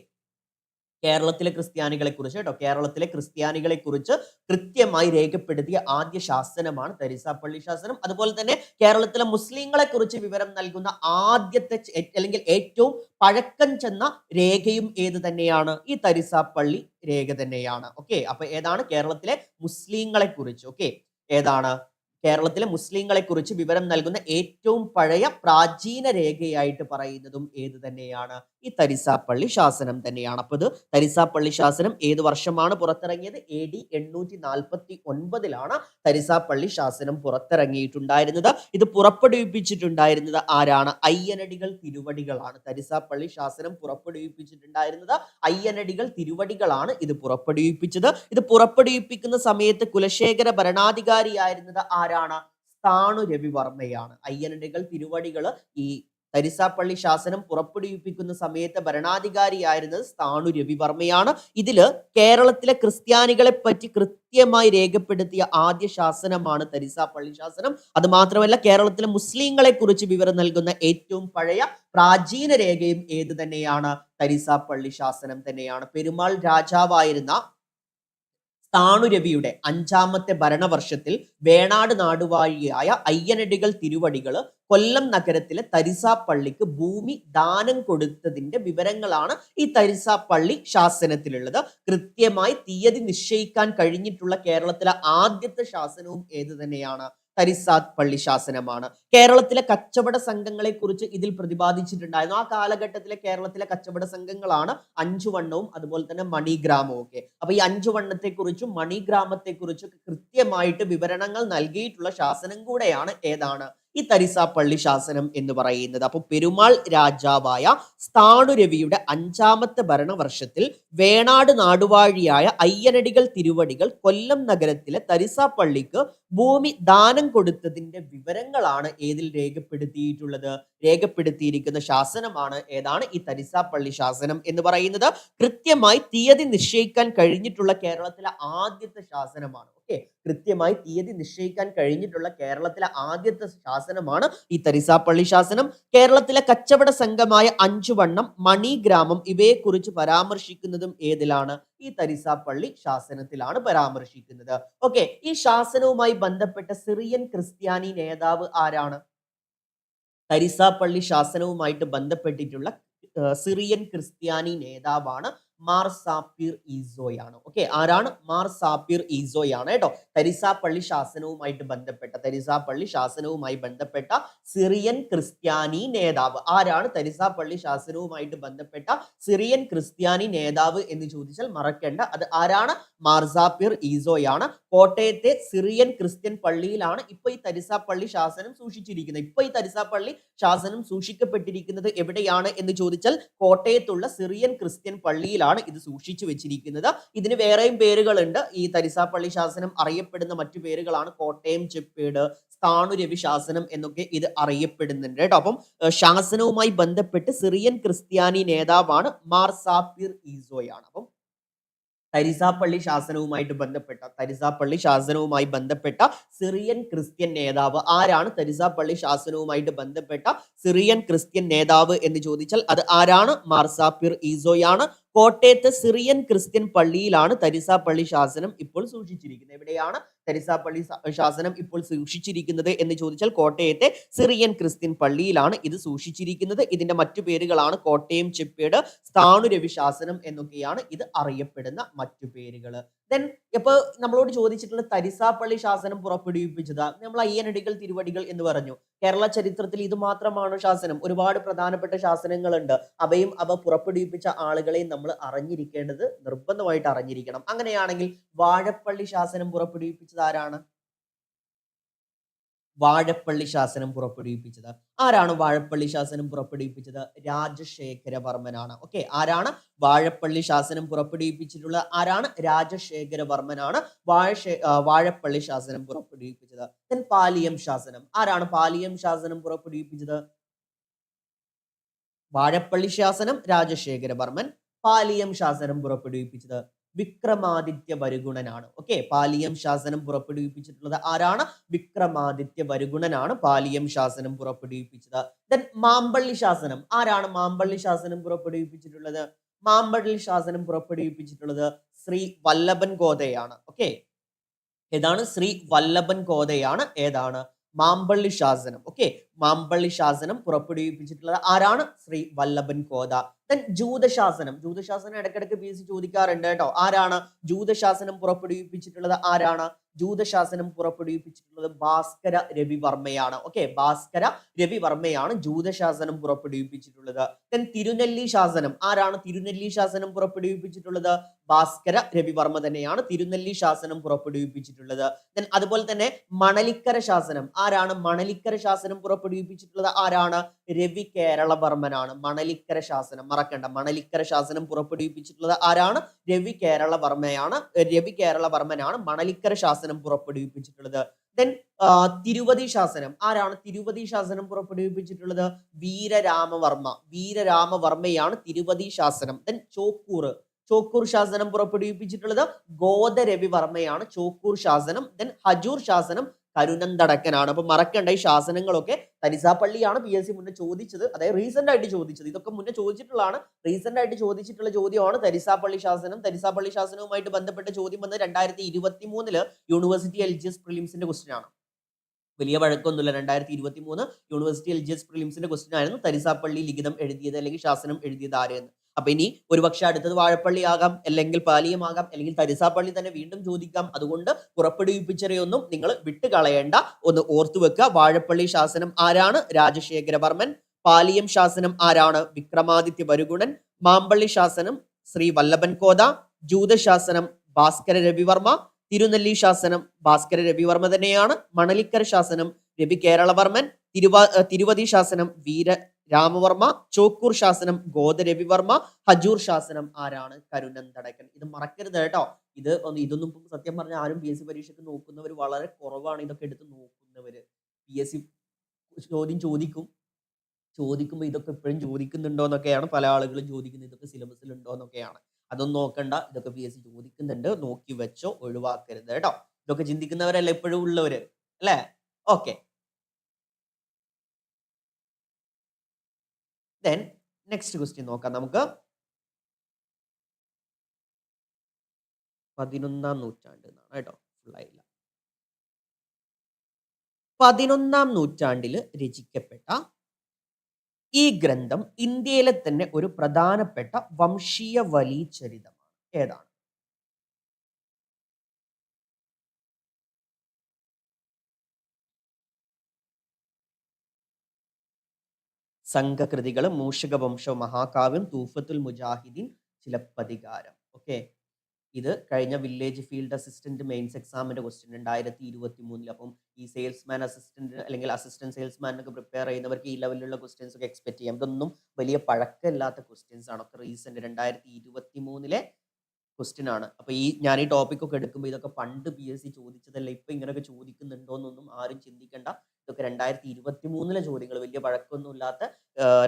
കേരളത്തിലെ ക്രിസ്ത്യാനികളെ കുറിച്ച് കേട്ടോ. കേരളത്തിലെ ക്രിസ്ത്യാനികളെ കുറിച്ച് കൃത്യമായി രേഖപ്പെടുത്തിയ ആദ്യ ശാസനമാണ് തരിസാപ്പള്ളി ശാസനം. അതുപോലെ തന്നെ കേരളത്തിലെ മുസ്ലിങ്ങളെ കുറിച്ച് വിവരം നൽകുന്ന ആദ്യത്തെ അല്ലെങ്കിൽ ഏറ്റവും പഴക്കം ചെന്ന രേഖയും ഏത് തന്നെയാണ്? ഈ തരിസാപ്പള്ളി രേഖ തന്നെയാണ്. ഓക്കെ? അപ്പൊ ഏതാണ് കേരളത്തിലെ മുസ്ലിങ്ങളെ കുറിച്ച് ഓക്കെ? ഏതാണ്? കേരളത്തിലെ മുസ്ലിങ്ങളെ കുറിച്ച് വിവരം നൽകുന്ന ഏറ്റവും പഴയ പ്രാചീന രേഖയായിട്ട് പറയുന്നതും ഏത് തന്നെയാണ്? ഈ തരിസാപ്പള്ളി ശാസനം തന്നെയാണ്. അപ്പോൾ ഇത് തരിസാപ്പള്ളി ശാസനം ഏത് വർഷമാണ് പുറത്തിറങ്ങിയത്? എ ഡി എണ്ണൂറ്റി നാൽപ്പത്തി ഒൻപതിലാണ് തരിസാപ്പള്ളി ശാസനം പുറത്തിറങ്ങിയിട്ടുണ്ടായിരുന്നത്. ഇത് പുറപ്പെടുവിപ്പിച്ചിട്ടുണ്ടായിരുന്നത് ആരാണ്? അയ്യനടികൾ തിരുവടികളാണ് തരിസാപ്പള്ളി ശാസനം പുറപ്പെടുവിപ്പിച്ചിട്ടുണ്ടായിരുന്നത്. അയ്യനടികൾ തിരുവടികളാണ് ഇത് പുറപ്പെടുവിപ്പിച്ചത്. ഇത് പുറപ്പെടുവിപ്പിക്കുന്ന സമയത്ത് കുലശേഖര ഭരണാധികാരിയായിരുന്നത് ആരാണ്? താണു രവിവർമ്മയാണ്. അയ്യനടികൾ തിരുവടികൾ ഈ തരിസാപ്പള്ളി ശാസനം പുറപ്പെടുവിപ്പിക്കുന്ന സമയത്ത് ഭരണാധികാരിയായിരുന്നത് സ്ഥാണു രവിവർമ്മയാണ് ഇതിൽ കേരളത്തിലെ ക്രിസ്ത്യാനികളെ പറ്റി കൃത്യമായി രേഖപ്പെടുത്തിയ ആദ്യ ശാസനമാണ് തരിസാപ്പള്ളി ശാസനം. അത് മാത്രമല്ല കേരളത്തിലെ മുസ്ലിങ്ങളെ കുറിച്ച് വിവരം നൽകുന്ന ഏറ്റവും പഴയ പ്രാചീന രേഖയും ഏത് തന്നെയാണ്? തരിസാപ്പള്ളി ശാസനം തന്നെയാണ്. പെരുമാൾ രാജാവായിരുന്ന സ്ഥാണുരവിയുടെ അഞ്ചാമത്തെ ഭരണവർഷത്തിൽ വേണാട് നാടുവാഴിയായ അയ്യനടികൾ തിരുവടികൾ കൊല്ലം നഗരത്തിലെ തരിസാപ്പള്ളിക്ക് ഭൂമി ദാനം കൊടുത്തതിന്റെ വിവരങ്ങളാണ് ഈ തരിസാപ്പള്ളി ശാസനത്തിലുള്ളത്. കൃത്യമായി തീയതി നിശ്ചയിക്കാൻ കഴിഞ്ഞിട്ടുള്ള കേരളത്തിലെ ആദ്യത്തെ ശാസനവും ഏത് തന്നെയാണ്? തരിസാത് പള്ളി ശാസനമാണ്. കേരളത്തിലെ കച്ചവട സംഘങ്ങളെ കുറിച്ച് ഇതിൽ പ്രതിപാദിച്ചിട്ടുണ്ടായിരുന്നു. ആ കാലഘട്ടത്തിലെ കേരളത്തിലെ കച്ചവട സംഘങ്ങളാണ് അഞ്ചുവണ്ണവും അതുപോലെ തന്നെ മണിഗ്രാമവും ഒക്കെ. അപ്പൊ ഈ അഞ്ചുവണ്ണത്തെ കുറിച്ചും മണിഗ്രാമത്തെ കുറിച്ചും കൃത്യമായിട്ട് വിവരണങ്ങൾ നൽകിയിട്ടുള്ള ശാസനം കൂടെയാണ് ഏതാണ്. ഈ തരിസാപ്പള്ളി ശാസനം എന്ന് പറയുന്നത്. അപ്പൊ പെരുമാൾ രാജാവായ സ്ഥാണുരവിയുടെ അഞ്ചാമത്തെ ഭരണവർഷത്തിൽ വേണാട് നാടുവാഴിയായ അയ്യനടികൾ തിരുവടികൾ കൊല്ലം നഗരത്തിലെ തരിസാപ്പള്ളിക്ക് ഭൂമി ദാനം കൊടുത്തതിന്റെ വിവരങ്ങളാണ് ഏതിൽ രേഖപ്പെടുത്തിയിട്ടുള്ളത്. രേഖപ്പെടുത്തിയിരിക്കുന്ന ശാസനമാണ് ഏതാണ്? ഈ തരിസാപ്പള്ളി ശാസനം എന്ന് പറയുന്നത്. കൃത്യമായി തീയതി നിശ്ചയിക്കാൻ കഴിഞ്ഞിട്ടുള്ള കേരളത്തിലെ ആദ്യത്തെ ശാസനമാണ്. കൃത്യമായി തീയതി നിശ്ചയിക്കാൻ കഴിഞ്ഞിട്ടുള്ള കേരളത്തിലെ ആദ്യത്തെ ശാസനമാണ് ഈ തരിസാപ്പള്ളി ശാസനം. കേരളത്തിലെ കച്ചവട സംഘമായ അഞ്ചുവണ്ണം മണിഗ്രാമം ഇവയെക്കുറിച്ച് പരാമർശിക്കുന്നതും ഏതിലാണ്? ഈ തരിസാപ്പള്ളി ശാസനത്തിലാണ് പരാമർശിക്കുന്നത്. ഓക്കെ ഈ ശാസനവുമായി ബന്ധപ്പെട്ട സിറിയൻ ക്രിസ്ത്യാനി നേതാവ് ആരാണ്? തരിസാപ്പള്ളി ശാസനവുമായിട്ട് ബന്ധപ്പെട്ടിട്ടുള്ള സിറിയൻ ക്രിസ്ത്യാനി നേതാവാണ് മാർ സാപ്പിർ ഈസോയാണ് ഓക്കെ ആരാണ്? മാർ സാപ്പിർ ഈസോയാണ് കേട്ടോ. തരിസാപ്പള്ളി ശാസനവുമായിട്ട് ബന്ധപ്പെട്ട തരിസാപ്പള്ളി ശാസനവുമായി ബന്ധപ്പെട്ട സിറിയൻ ക്രിസ്ത്യാനി നേതാവ്. ആരാണ് തരിസാപ്പള്ളി ശാസനവുമായിട്ട് ബന്ധപ്പെട്ട സിറിയൻ ക്രിസ്ത്യാനി നേതാവ് എന്ന് ചോദിച്ചാൽ മറക്കേണ്ട. അത് ആരാണ്? മാർസാപ്പീർ ഈസോയാണ് കോട്ടയത്തെ സിറിയൻ ക്രിസ്ത്യൻ പള്ളിയിലാണ് ഇപ്പൊ ഈ തരിസാപ്പള്ളി ശാസനം സൂക്ഷിച്ചിരിക്കുന്നത്. ഇപ്പൊ ഈ തരിസാപ്പള്ളി ശാസനം സൂക്ഷിക്കപ്പെട്ടിരിക്കുന്നത് എവിടെയാണ് എന്ന് ചോദിച്ചാൽ കോട്ടയത്തുള്ള സിറിയൻ ക്രിസ്ത്യൻ പള്ളിയിലാണ്. ഇത് സൂക്ഷിച്ചു വെച്ചിരിക്കുന്നത്. ഇതിന് വേറെയും പേരുകളുണ്ട്. ഈ തരിസാപ്പള്ളി ശാസനം അറിയപ്പെടുന്ന മറ്റു പേരുകളാണ് കോട്ടയം ചെപ്പേട് സ്ഥാണുരവി ശാസനം എന്നൊക്കെ ഇത് അറിയപ്പെടുന്നുണ്ട് കേട്ടോ. അപ്പം ശാസനവുമായി ബന്ധപ്പെട്ട് സിറിയൻ ക്രിസ്ത്യാനി നേതാവാണ് മാർ സാഫിർ ഈസോയാണ്. അപ്പം തരിസാപ്പള്ളി ശാസനവുമായിട്ട് ബന്ധപ്പെട്ട തരിസാപ്പള്ളി ശാസനവുമായി ബന്ധപ്പെട്ട സിറിയൻ ക്രിസ്ത്യൻ നേതാവ് ആരാണ്? തരിസാപ്പള്ളി ശാസനവുമായിട്ട് ബന്ധപ്പെട്ട സിറിയൻ ക്രിസ്ത്യൻ നേതാവ് എന്ന് ചോദിച്ചാൽ അത് ആരാണ്? മാർസാപ്പിർ ഈസോയാണ്. കോട്ടയത്തെ സിറിയൻ ക്രിസ്ത്യൻ പള്ളിയിലാണ് തരിസാപ്പള്ളി ശാസനം ഇപ്പോൾ സൂക്ഷിച്ചിരിക്കുന്നത്. എവിടെയാണ് തരിസാപ്പള്ളി ശാസനം ഇപ്പോൾ സൂക്ഷിച്ചിരിക്കുന്നത് എന്ന് ചോദിച്ചാൽ കോട്ടയത്തെ സിറിയൻ ക്രിസ്ത്യൻ പള്ളിയിലാണ് ഇത് സൂക്ഷിച്ചിരിക്കുന്നത്. ഇതിന്റെ മറ്റു പേരുകളാണ് കോട്ടയം ചെപ്പേട് സ്ഥാണുരവി ശാസനം എന്നൊക്കെയാണ് ഇത് അറിയപ്പെടുന്ന മറ്റു പേരുകൾ ദെൻ ഇപ്പൊ നമ്മളോട് ചോദിച്ചിട്ടുള്ള തരിസാപ്പള്ളി ശാസനം പുറപ്പെടുവിപ്പിച്ചത്. നമ്മൾ അയ്യനടികൾ തിരുവടികൾ എന്ന് പറഞ്ഞു. കേരള ചരിത്രത്തിൽ ഇത് മാത്രമാണ് ശാസനം. ഒരുപാട് പ്രധാനപ്പെട്ട ശാസനങ്ങളുണ്ട്. അവയും അവ പുറപ്പെടുവിപ്പിച്ച ആളുകളെയും നമ്മൾ അറിഞ്ഞിരിക്കേണ്ടത് നിർബന്ധമായിട്ട് അറിഞ്ഞിരിക്കണം. അങ്ങനെയാണെങ്കിൽ വാഴപ്പള്ളി ശാസനം പുറപ്പെടുവിപ്പിച്ചത് ആരാണ്? വാഴപ്പള്ളി ശാസനം പുറപ്പെടുവിപ്പിച്ചത്. ആരാണ് വാഴപ്പള്ളി ശാസനം പുറപ്പെടുവിപ്പിച്ചത്? രാജശേഖര വർമ്മനാണ് ഓക്കെ ആരാണ് വാഴപ്പള്ളി ശാസനം പുറപ്പെടുവിപ്പിച്ചിട്ടുള്ള? ആരാണ് രാജശേഖര വർമ്മനാണ് വാഴശേ വാഴപ്പള്ളി ശാസനം പുറപ്പെടുവിപ്പിച്ചത്? ദെൻ പാലിയം ശാസനം. ആരാണ് പാലിയം ശാസനം പുറപ്പെടുവിപ്പിച്ചത്? വാഴപ്പള്ളി ശാസനം രാജശേഖര വർമ്മൻ പാലിയം ശാസനം പുറപ്പെടുവിപ്പിച്ചത്. വിക്രമാദിത്യ വരുഗുണനാണ്. ഓക്കെ പാലിയം ശാസനം പുറപ്പെടുവിപ്പിച്ചിട്ടുള്ളത് ആരാണ്? വിക്രമാദിത്യ വരുഗുണനാണ് പാലിയം ശാസനം പുറപ്പെടുവിപ്പിച്ചത്. ദെൻ മാമ്പള്ളി ശാസനം. ആരാണ് മാമ്പള്ളി ശാസനം പുറപ്പെടുവിപ്പിച്ചിട്ടുള്ളത്? മാമ്പള്ളി ശാസനം പുറപ്പെടുവിപ്പിച്ചിട്ടുള്ളത് ശ്രീ വല്ലഭൻ ഗോതയാണ് ഓക്കെ ഏതാണ്? ശ്രീ വല്ലഭൻ ഗോതയാണ് ഏതാണ്? മാമ്പള്ളി ശാസനം. ഓക്കെ മാമ്പള്ളി ശാസനം പുറപ്പെടുവിപ്പിച്ചിട്ടുള്ളത് ആരാണ്? ശ്രീ വല്ലഭൻ കോത. ദെൻ ജൂതശാസനം. ജൂതശാസനം ഇടയ്ക്കിടയ്ക്ക് പി എസ് ചോദിക്കാറുണ്ട് കേട്ടോ. ആരാണ്? ജൂതശാസനം പുറപ്പെടുവിപ്പിച്ചിട്ടുള്ളത് ആരാണ്? ജൂതശാസനം പുറപ്പെടുവിപ്പിച്ചിട്ടുള്ളത് ഭാസ്കര രവിവർമ്മയാണ്. ഓക്കെ ഭാസ്കര രവിവർമ്മയാണ് ജൂതശാസനം പുറപ്പെടുവിപ്പിച്ചിട്ടുള്ളത്. ദെൻ തിരുനെല്ലി ശാസനം. ആരാണ് തിരുനെല്ലി ശാസനം പുറപ്പെടുവിപ്പിച്ചിട്ടുള്ളത്? ഭാസ്കര രവിവർമ്മ തന്നെയാണ് തിരുനെല്ലി ശാസനം പുറപ്പെടുവിപ്പിച്ചിട്ടുള്ളത്. ദെൻ അതുപോലെ തന്നെ മണലിക്കര ശാസനം. ആരാണ് മണലിക്കര ശാസനം പുറപ്പെടുവിപ്പിച്ചിട്ടുള്ളത് ആരാണ്? രവി കേരളവർമ്മനാണ്. മണലിക്കര ശാസനം. മറക്കണ്ട. മണലിക്കര ശാസനം പുറപ്പെടുവിപ്പിച്ചിട്ടുള്ളത് ആരാണ്? രവി കേരളവർമ്മയാണ്. രവി കേരളവർമ്മനാണ് മണലിക്കര ശാസനം പുറപ്പെടുവിപ്പിച്ചിട്ടുള്ളത്. ദെൻ തിരുവതി ശാസനം. ആരാണ് തിരുവതി ശാസനം പുറപ്പെടുവിപ്പിച്ചിട്ടുള്ളത്? വീരരാമവർമ്മ. വീരരാമവർമ്മയാണ് തിരുവതി ശാസനം. ദെൻ ചോക്കൂർ. ചോക്കൂർ ശാസനം പുറപ്പെടുവിപ്പിച്ചിട്ടുള്ളത് ഗോദരവിവർമ്മയാണ്. ചോക്കൂർ ശാസനം. ദെൻ ഹജൂർ ശാസനം. കരുനന്തടക്കനാണ് അപ്പൊ മറക്കേണ്ട ഈ ശാസനങ്ങളൊക്കെ തരിസാപ്പള്ളിയാണ് പി എസ് സി മുന്നേ ചോദിച്ചത്. അതായത് റീസെന്റ് ആയിട്ട് ചോദിച്ചത്. ഇതൊക്കെ മുന്നേ ചോദിച്ചിട്ടുള്ളതാണ്. റീസെന്റ് ആയിട്ട് ചോദിച്ചിട്ടുള്ള ചോദ്യമാണ് തരിസാപ്പള്ളി ശാസനം. തരിസാപ്പള്ളി ശാസനവുമായിട്ട് ബന്ധപ്പെട്ട ചോദ്യം വന്നത് രണ്ടായിരത്തി ഇരുപത്തി മൂന്നിൽ യൂണിവേഴ്സിറ്റി എൽ ജി എസ് പ്രിലിംസിന്റെ ക്വസ്റ്റ്യൻ ആണ്. വലിയ വഴക്കൊന്നുമില്ല. രണ്ടായിരത്തി ഇരുപത്തി മൂന്ന് യൂണിവേഴ്സിറ്റി എൽ ജി എസ് പ്രിലിംസിന്റെ ക്വസ്റ്റ്യൻ ആയിരുന്നു തരിസാപ്പള്ളി ലിഖിതം എഴുതിയത് അല്ലെങ്കിൽ ശാസനം എഴുതിയത് ആരെന്ന് അപ്പൊ ഇനി ഒരുപക്ഷെ അടുത്തത് വാഴപ്പള്ളി ആകാം അല്ലെങ്കിൽ പാലിയമാകാം അല്ലെങ്കിൽ തരിസാപ്പള്ളി തന്നെ വീണ്ടും ചോദിക്കാം. അതുകൊണ്ട് പുറപ്പെടുവിപ്പിച്ചറിയൊന്നും നിങ്ങൾ വിട്ടുകളയേണ്ട. ഒന്ന് ഓർത്തു വെക്കുക വാഴപ്പള്ളി ശാസനം ആരാണ്? രാജശേഖരവർമ്മൻ പാലിയം ശാസനം ആരാണ്? വിക്രമാദിത്യ വരുഗുണൻ. മാമ്പള്ളി ശാസനം ശ്രീ വല്ലഭൻ കോത. ജൂതശാസനം ഭാസ്കര രവിവർമ്മ. തിരുനെല്ലി ശാസനം ഭാസ്കര രവിവർമ്മ തന്നെയാണ്. മണലിക്കര ശാസനം രവി കേരളവർമ്മൻ. തിരുവ തിരുവതി ശാസനം വീര രാമവർമ്മ ചോക്കൂർ ശാസനം ഗോദരവിവർമ്മ ഹജൂർ ശാസനം ആരാണ്? കരുനന്ദടക്കൻ ഇത് മറക്കരുത് കേട്ടോ. ഇത് ഒന്ന് ഇതൊന്നും സത്യം പറഞ്ഞാൽ ആരും പി എസ് സി പരീക്ഷയ്ക്ക് നോക്കുന്നവർ വളരെ കുറവാണ് ഇതൊക്കെ എടുത്ത് നോക്കുന്നവര്. പി എസ് സി ചോദ്യം ചോദിക്കും. ചോദിക്കുമ്പോൾ ഇതൊക്കെ ഇപ്പോഴും ചോദിക്കുന്നുണ്ടോ എന്നൊക്കെയാണ് പല ആളുകളും ചോദിക്കുന്നത്. ഇതൊക്കെ സിലബസിൽ ഉണ്ടോ എന്നൊക്കെയാണ്. അതൊന്നും നോക്കണ്ട. ഇതൊക്കെ പി എസ് സി ചോദിക്കുന്നുണ്ട്. നോക്കി വെച്ചോ ഒഴിവാക്കരുത് കേട്ടോ. ഇതൊക്കെ ചിന്തിക്കുന്നവരല്ല എപ്പോഴും ഉള്ളവര്? അല്ലേ? ഓക്കെ. ദെൻ നെക്സ്റ്റ് ക്വസ്റ്റ്യൻ നോക്കാം നമുക്ക്. പതിനൊന്നാം നൂറ്റാണ്ട് എന്നാണ് കേട്ടോ പതിനൊന്നാം നൂറ്റാണ്ടിൽ രചിക്കപ്പെട്ട ഈ ഗ്രന്ഥം ഇന്ത്യയിലെ തന്നെ ഒരു പ്രധാനപ്പെട്ട വംശീയ വലിചരിതമാണ് ഏതാണ്? സംഘകൃതികൾ മൂഷകവംശ മഹാകാവ്യം തൂഫത്തുൽ മുജാഹിദീൻ ചിലപ്പതികാരം ഓക്കെ ഇത് കഴിഞ്ഞ വില്ലേജ് ഫീൽഡ് അസിസ്റ്റന്റ് മെയിൻസ് എക്സാമിന്റെ ക്വസ്റ്റ്യൻ രണ്ടായിരത്തി ഇരുപത്തി മൂന്നിൽ അപ്പം ഈ സെയിൽസ്മാൻ അസിസ്റ്റന്റ് അല്ലെങ്കിൽ അസിസ്റ്റന്റ് സെയിൽസ്മാൻ ഒക്കെ പ്രിപ്പയർ ചെയ്യുന്നവർക്ക് ഈ ലെവലിലുള്ള ക്വസ്റ്റ്യൻസ് ഒക്കെ എക്സ്പെക്ട് ചെയ്യാം. ഇതൊന്നും വലിയ പഴക്കമില്ലാത്ത ക്വസ്റ്റ്യൻസ് ആണ്. ഒക്കെ റീസെന്റ് രണ്ടായിരത്തി ഇരുപത്തി മൂന്നിലെ ക്വസ്റ്റ്യൻ ആണ്. അപ്പൊ ഈ ഞാൻ ഈ ടോപ്പിക് ഒക്കെ എടുക്കുമ്പോൾ ഇതൊക്കെ പണ്ട് പി എസ് സി ചോദിച്ചതല്ല? ഇപ്പൊ ഇങ്ങനെയൊക്കെ ചോദിക്കുന്നുണ്ടോ എന്നൊന്നും ആരും ചിന്തിക്കേണ്ട. ഇതൊക്കെ രണ്ടായിരത്തി ഇരുപത്തി മൂന്നിലെ ചോദ്യങ്ങൾ. വലിയ വഴക്കൊന്നും ഇല്ലാത്ത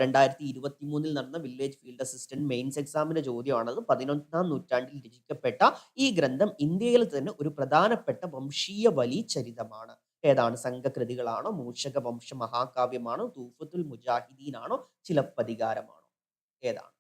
രണ്ടായിരത്തി ഇരുപത്തി മൂന്നിൽ നടന്ന വില്ലേജ് ഫീൽഡ് അസിസ്റ്റന്റ് മെയിൻസ് എക്സാമിന്റെ ചോദ്യമാണത്. പതിനൊന്നാം നൂറ്റാണ്ടിൽ രചിക്കപ്പെട്ട ഈ ഗ്രന്ഥം ഇന്ത്യയിൽ തന്നെ ഒരു പ്രധാനപ്പെട്ട വംശീയ വലി ചരിതമാണ് ഏതാണ്? സംഘകൃതികളാണോ? മൂഷക വംശ മഹാകാവ്യമാണോ? തൂഫത്തുൽ മുജാഹിദീനാണോ? ചിലപ്പതികാരമാണോ? ഏതാണ്?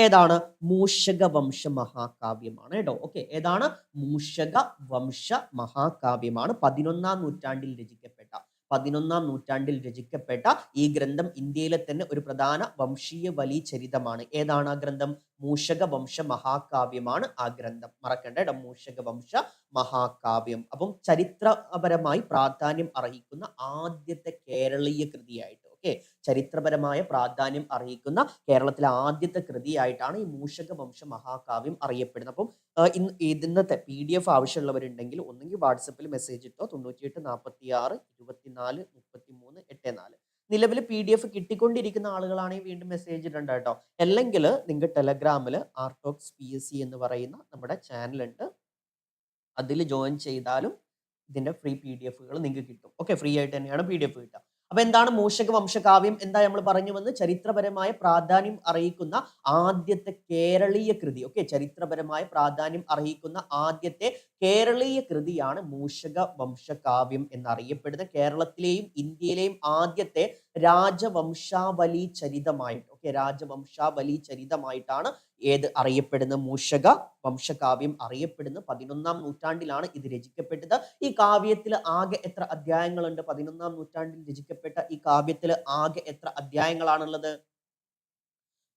ഏതാണ്? മൂഷക വംശ മഹാകാവ്യമാണ് കേട്ടോ. ഓക്കെ ഏതാണ്? മൂഷക വംശ മഹാകാവ്യമാണ് പതിനൊന്നാം നൂറ്റാണ്ടിൽ രചിക്കപ്പെട്ട പതിനൊന്നാം നൂറ്റാണ്ടിൽ രചിക്കപ്പെട്ട ഈ ഗ്രന്ഥം ഇന്ത്യയിലെ തന്നെ ഒരു പ്രധാന വംശീയ വലി ചരിതമാണ് ഏതാണ് ആ ഗ്രന്ഥം? മൂഷക വംശ മഹാകാവ്യമാണ് ആ ഗ്രന്ഥം. മറക്കണ്ട കേട്ടോ. മൂഷക വംശ മഹാകാവ്യം അപ്പം ചരിത്രപരമായി പ്രാധാന്യം അർഹിക്കുന്ന ആദ്യത്തെ കേരളീയ കൃതിയായിട്ട് ഓക്കെ ചരിത്രപരമായ പ്രാധാന്യം അറിയിക്കുന്ന കേരളത്തിലെ ആദ്യത്തെ കൃതിയായിട്ടാണ് ഈ മൂഷക വംശ മഹാകാവ്യം അറിയപ്പെടുന്നത്. അപ്പം ഇന്ന് ഇന്നത്തെ പി ഡി എഫ് ആവശ്യമുള്ളവരുണ്ടെങ്കിൽ ഒന്നെങ്കിൽ വാട്സപ്പിൽ മെസ്സേജ് ഇട്ടോ തൊണ്ണൂറ്റിയെട്ട് നാൽപ്പത്തി ആറ് ഇരുപത്തിനാല് മുപ്പത്തി മൂന്ന് എട്ട് നാല് നിലവിൽ പി ഡി എഫ് കിട്ടിക്കൊണ്ടിരിക്കുന്ന ആളുകളാണെങ്കിൽ വീണ്ടും മെസ്സേജ് ഇടണ്ട കേട്ടോ. അല്ലെങ്കിൽ നിങ്ങൾക്ക് ടെലഗ്രാമിൽ ആർട്ടോക്സ് പി എസ് സി എന്ന് പറയുന്ന നമ്മുടെ ചാനലുണ്ട് അതിൽ ജോയിൻ ചെയ്താലും ഇതിന്റെ ഫ്രീ പി ഡി എഫുകൾ നിങ്ങൾക്ക് കിട്ടും. ഓക്കെ ഫ്രീ ആയിട്ട് തന്നെയാണ് പി ഡി എഫ് കിട്ടുക. അപ്പൊ എന്താണ് മൂഷക വംശകാവ്യം? എന്താ നമ്മൾ പറഞ്ഞു വന്ന് ചരിത്രപരമായ പ്രാധാന്യം അറിയിക്കുന്ന ആദ്യത്തെ കേരളീയ കൃതി. ഓക്കെ ചരിത്രപരമായ പ്രാധാന്യം അറിയിക്കുന്ന ആദ്യത്തെ കേരളീയ കൃതിയാണ് മൂഷക വംശകാവ്യം എന്നറിയപ്പെടുന്ന കേരളത്തിലെയും ഇന്ത്യയിലെയും ആദ്യത്തെ രാജവംശാവലി ചരിതമായിട്ട് ഓക്കെ രാജവംശാവലി ചരിതമായിട്ടാണ് ഏത് അറിയപ്പെടുന്ന മൂഷക വംശകാവ്യം അറിയപ്പെടുന്ന പതിനൊന്നാം നൂറ്റാണ്ടിലാണ് ഇത് രചിക്കപ്പെട്ടത്. ഈ കാവ്യത്തിൽ ആകെ എത്ര അധ്യായങ്ങളുണ്ട്? പതിനൊന്നാം നൂറ്റാണ്ടിൽ രചിക്കപ്പെട്ട ഈ കാവ്യത്തിൽ ആകെ എത്ര അധ്യായങ്ങളാണുള്ളത്?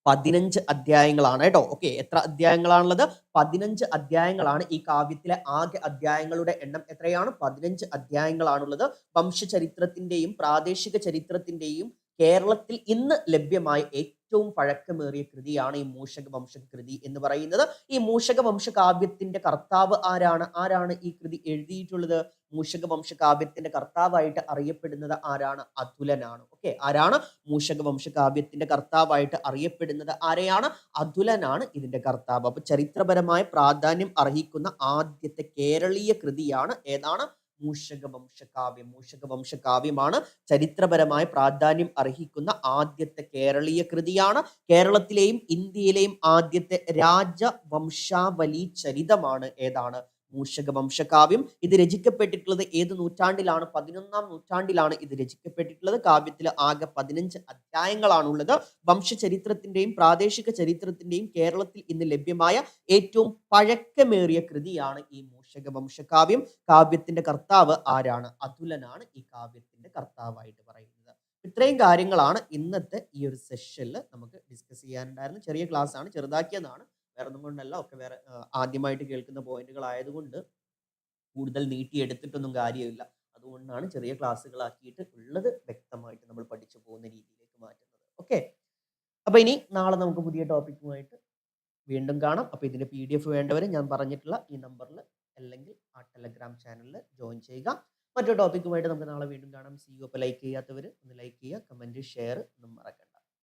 പതിനഞ്ച് അധ്യായങ്ങളാണ് കേട്ടോ. ഓക്കെ എത്ര അധ്യായങ്ങളാണുള്ളത്? പതിനഞ്ച് അധ്യായങ്ങളാണ് ഈ കാവ്യത്തിലെ ആകെ അധ്യായങ്ങളുടെ എണ്ണം എത്രയാണ്? പതിനഞ്ച് അധ്യായങ്ങളാണുള്ളത്. വംശചരിത്രത്തിന്റെയും പ്രാദേശിക ചരിത്രത്തിന്റെയും കേരളത്തിൽ ഇന്ന് ലഭ്യമായ ഏറ്റവും പഴക്കമേറിയ കൃതിയാണ് ഈ മൂഷക വംശ കൃതി എന്ന് പറയുന്നത്. ഈ മൂഷക വംശ കാവ്യത്തിന്റെ കർത്താവ് ആരാണ്? ആരാണ് ഈ കൃതി എഴുതിയിട്ടുള്ളത്? മൂഷക വംശ കാവ്യത്തിന്റെ കർത്താവായിട്ട് അറിയപ്പെടുന്നത് ആരാണ്? അതുലനാണ്. ഓക്കെ ആരാണ്? മൂഷക വംശ കാവ്യത്തിന്റെ കർത്താവായിട്ട് അറിയപ്പെടുന്നത് ആരെയാണ്? അതുലനാണ് ഇതിന്റെ കർത്താവ്. അപ്പൊ ചരിത്രപരമായ പ്രാധാന്യം അർഹിക്കുന്ന ആദ്യത്തെ കേരളീയ കൃതിയാണ് ഏതാണ്? മൂഷക വംശകാവ്യം മൂഷക വംശകാവ്യമാണ് ചരിത്രപരമായ പ്രാധാന്യം അർഹിക്കുന്ന ആദ്യത്തെ കേരളീയ കൃതിയാണ്. കേരളത്തിലെയും ഇന്ത്യയിലെയും ആദ്യത്തെ രാജവംശാവലി ചരിതമാണ് ഏതാണ്? മൂഷക വംശകാവ്യം ഇത് രചിക്കപ്പെട്ടിട്ടുള്ളത് ഏത് നൂറ്റാണ്ടിലാണ്? പതിനൊന്നാം നൂറ്റാണ്ടിലാണ് ഇത് രചിക്കപ്പെട്ടിട്ടുള്ളത്. കാവ്യത്തിൽ ആകെ പതിനഞ്ച് അധ്യായങ്ങളാണുള്ളത്. വംശചരിത്രത്തിന്റെയും പ്രാദേശിക ചരിത്രത്തിന്റെയും കേരളത്തിൽ ഇന്ന് ലഭ്യമായ ഏറ്റവും പഴക്കമേറിയ കൃതിയാണ് ഈ മൂഷക വംശകാവ്യം കാവ്യത്തിന്റെ കർത്താവ് ആരാണ്? അതുലനാണ് ഈ കാവ്യത്തിന്റെ കർത്താവായിട്ട് പറയുന്നത്. ഇത്രയും കാര്യങ്ങളാണ് ഇന്നത്തെ ഈ ഒരു സെഷനിൽ നമുക്ക് ഡിസ്കസ് ചെയ്യാനുണ്ടായിരുന്നത്. ചെറിയ ക്ലാസ് ആണ് ചെറുതാക്കിയതാണ്. വേറെ ഒന്നും കൊണ്ടല്ല ഒക്കെ വേറെ ആദ്യമായിട്ട് കേൾക്കുന്ന പോയിന്റുകൾ ആയതുകൊണ്ട് കൂടുതൽ നീട്ടിയെടുത്തിട്ടൊന്നും കാര്യമില്ല. അതുകൊണ്ടാണ് ചെറിയ ക്ലാസ്സുകളാക്കിയിട്ട് ഉള്ളത് വ്യക്തമായിട്ട് നമ്മൾ പഠിച്ചു പോകുന്ന രീതിയിലേക്ക് മാറ്റുന്നത്. ഓക്കെ അപ്പൊ ഇനി നാളെ നമുക്ക് പുതിയ ടോപ്പിക്കുമായിട്ട് വീണ്ടും കാണാം. അപ്പൊ ഇതിന്റെ പി ഡി എഫ് വേണ്ടവർ ഞാൻ പറഞ്ഞിട്ടുള്ള ഈ നമ്പറിൽ അല്ലെങ്കിൽ ആ ടെലഗ്രാം ചാനലിൽ ജോയിൻ ചെയ്യുക. മറ്റൊരു ടോപ്പിക്കുമായിട്ട് നമുക്ക് നാളെ വീണ്ടും കാണാം. സി യു അപ്പോൾ ലൈക്ക് ചെയ്യാത്തവർ ഒന്ന് ലൈക്ക് ചെയ്യുക കമന്റ് ഷെയർ ഒന്നും മറക്കണ്ട.